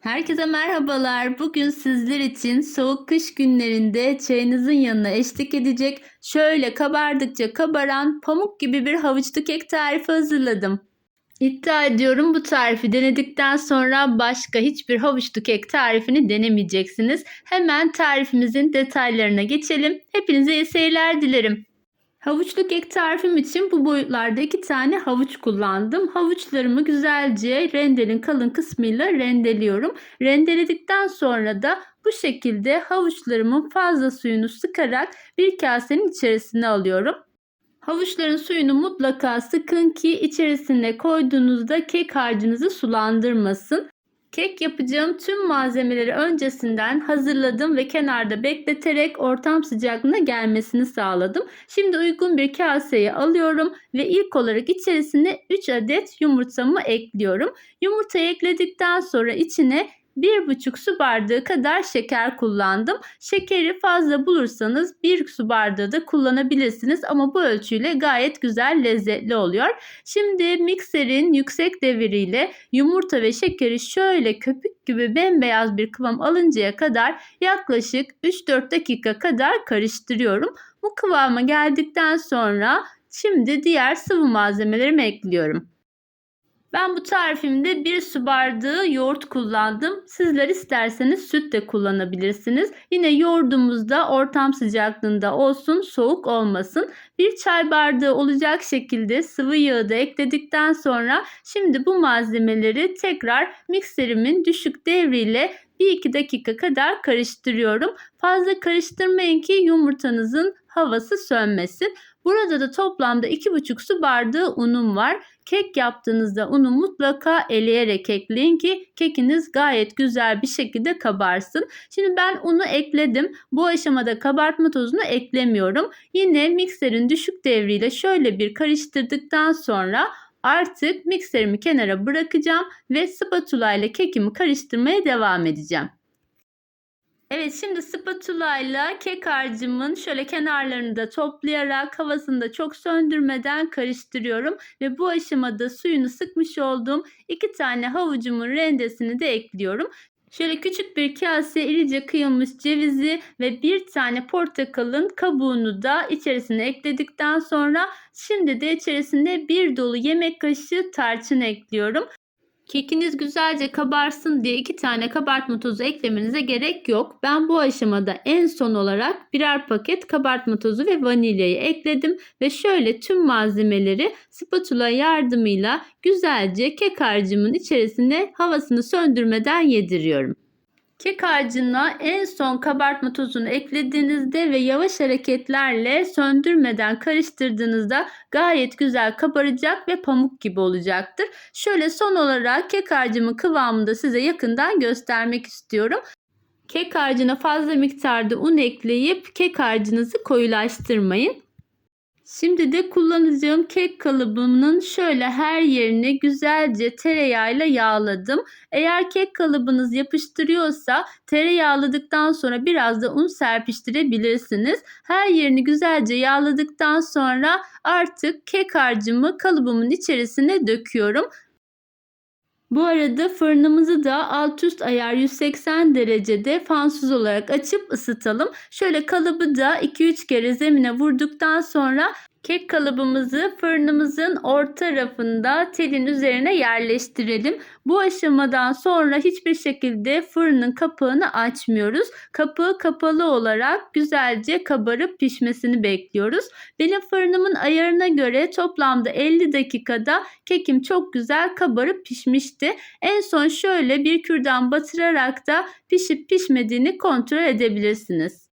Herkese merhabalar. Bugün sizler için soğuk kış günlerinde çayınızın yanına eşlik edecek şöyle kabardıkça kabaran pamuk gibi bir havuçlu kek tarifi hazırladım. İddia ediyorum bu tarifi denedikten sonra başka hiçbir havuçlu kek tarifini denemeyeceksiniz. Hemen tarifimizin detaylarına geçelim. Hepinize iyi seyirler dilerim. Havuçlu kek tarifim için bu boyutlarda iki tane havuç kullandım. Havuçlarımı güzelce rendenin kalın kısmıyla rendeliyorum. Rendeledikten sonra da bu şekilde havuçlarımın fazla suyunu sıkarak bir kasenin içerisine alıyorum. Havuçların suyunu mutlaka sıkın ki içerisine koyduğunuzda kek harcınızı sulandırmasın. Kek yapacağım tüm malzemeleri öncesinden hazırladım ve kenarda bekleterek ortam sıcaklığına gelmesini sağladım. Şimdi uygun bir kaseye alıyorum ve ilk olarak içerisine 3 adet yumurtamı ekliyorum. Yumurtayı ekledikten sonra içine 1,5 su bardağı kadar şeker kullandım. Şekeri fazla bulursanız 1 su bardağı da kullanabilirsiniz ama bu ölçüyle gayet güzel lezzetli oluyor. Şimdi mikserin yüksek deviriyle yumurta ve şekeri şöyle köpük gibi bembeyaz bir kıvam alıncaya kadar yaklaşık 3-4 dakika kadar karıştırıyorum. Bu kıvama geldikten sonra şimdi diğer sıvı malzemelerimi ekliyorum. Ben bu tarifimde bir su bardağı yoğurt kullandım. Sizler isterseniz süt de kullanabilirsiniz. Yine yoğurdumuz da ortam sıcaklığında olsun, soğuk olmasın. Bir çay bardağı olacak şekilde sıvı yağı da ekledikten sonra şimdi bu malzemeleri tekrar mikserimin düşük devriyle 1-2 dakika kadar karıştırıyorum. Fazla karıştırmayın ki yumurtanızın havası sönmesin. Burada da toplamda 2,5 su bardağı unum var. Kek yaptığınızda unu mutlaka eleyerek ekleyin ki kekiniz gayet güzel bir şekilde kabarsın. Şimdi ben unu ekledim. Bu aşamada kabartma tozunu eklemiyorum. Yine mikserin düşük devriyle şöyle bir karıştırdıktan sonra artık mikserimi kenara bırakacağım ve spatula ile kekimi karıştırmaya devam edeceğim. Evet şimdi spatula ile kek harcımın şöyle kenarlarını da toplayarak havasını da çok söndürmeden karıştırıyorum. Ve bu aşamada suyunu sıkmış olduğum iki tane havucumun rendesini de ekliyorum. Şöyle küçük bir kaseye irice kıyılmış cevizi ve bir tane portakalın kabuğunu da içerisine ekledikten sonra şimdi de içerisine bir dolu yemek kaşığı tarçın ekliyorum. Kekiniz güzelce kabarsın diye iki tane kabartma tozu eklemenize gerek yok. Ben bu aşamada en son olarak birer paket kabartma tozu ve vanilyayı ekledim ve şöyle tüm malzemeleri spatula yardımıyla güzelce kek harcımın içerisine havasını söndürmeden yediriyorum. Kek harcına en son kabartma tozunu eklediğinizde ve yavaş hareketlerle söndürmeden karıştırdığınızda gayet güzel kabaracak ve pamuk gibi olacaktır. Şöyle son olarak kek harcımın kıvamını da size yakından göstermek istiyorum. Kek harcına fazla miktarda un ekleyip kek harcınızı koyulaştırmayın. Şimdi de kullanacağım kek kalıbının şöyle her yerini güzelce tereyağıyla yağladım. Eğer kek kalıbınız yapıştırıyorsa tereyağladıktan sonra biraz da un serpiştirebilirsiniz. Her yerini güzelce yağladıktan sonra artık kek harcımı kalıbımın içerisine döküyorum. Bu arada fırınımızı da alt üst ayar 180 derecede fansız olarak açıp ısıtalım. Şöyle kalıbı da 2-3 kere zemine vurduktan sonra kek kalıbımızı fırınımızın orta rafında telin üzerine yerleştirelim. Bu aşamadan sonra hiçbir şekilde fırının kapağını açmıyoruz. Kapağı kapalı olarak güzelce kabarıp pişmesini bekliyoruz. Benim fırınımın ayarına göre toplamda 50 dakikada kekim çok güzel kabarıp pişmişti. En son şöyle bir kürdan batırarak da pişip pişmediğini kontrol edebilirsiniz.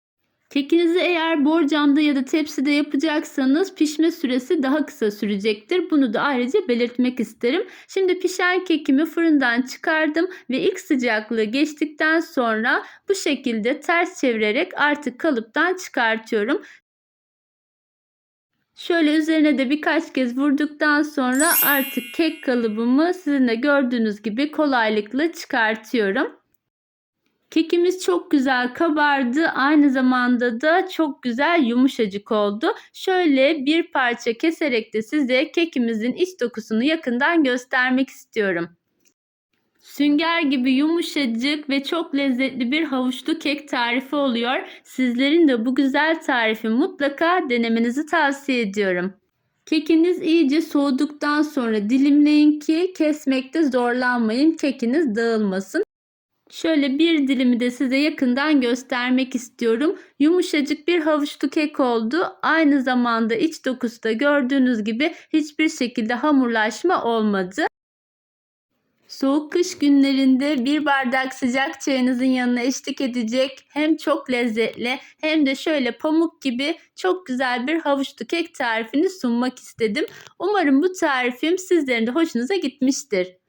Kekinizi eğer borcamda ya da tepside yapacaksanız pişme süresi daha kısa sürecektir. Bunu da ayrıca belirtmek isterim. Şimdi pişen kekimi fırından çıkardım ve ilk sıcaklığı geçtikten sonra bu şekilde ters çevirerek artık kalıptan çıkartıyorum. Şöyle üzerine de birkaç kez vurduktan sonra artık kek kalıbımı sizin de gördüğünüz gibi kolaylıkla çıkartıyorum. Kekimiz çok güzel kabardı. Aynı zamanda da çok güzel yumuşacık oldu. Şöyle bir parça keserek de size kekimizin iç dokusunu yakından göstermek istiyorum. Sünger gibi yumuşacık ve çok lezzetli bir havuçlu kek tarifi oluyor. Sizlerin de bu güzel tarifi mutlaka denemenizi tavsiye ediyorum. Kekiniz iyice soğuduktan sonra dilimleyin ki kesmekte zorlanmayın. Kekiniz dağılmasın. Şöyle bir dilimi de size yakından göstermek istiyorum. Yumuşacık bir havuçlu kek oldu. Aynı zamanda iç dokusu da gördüğünüz gibi hiçbir şekilde hamurlaşma olmadı. Soğuk kış günlerinde bir bardak sıcak çayınızın yanına eşlik edecek hem çok lezzetli hem de şöyle pamuk gibi çok güzel bir havuçlu kek tarifini sunmak istedim. Umarım bu tarifim sizlerin de hoşunuza gitmiştir.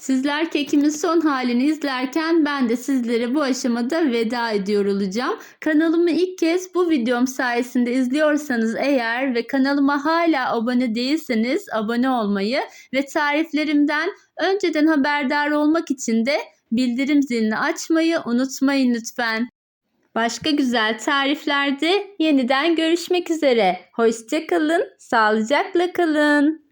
Sizler kekimin son halini izlerken ben de sizlere bu aşamada veda ediyor olacağım. Kanalımı ilk kez bu videom sayesinde izliyorsanız eğer ve kanalıma hala abone değilseniz abone olmayı ve tariflerimden önceden haberdar olmak için de bildirim zilini açmayı unutmayın lütfen. Başka güzel tariflerde yeniden görüşmek üzere. Hoşçakalın, sağlıcakla kalın.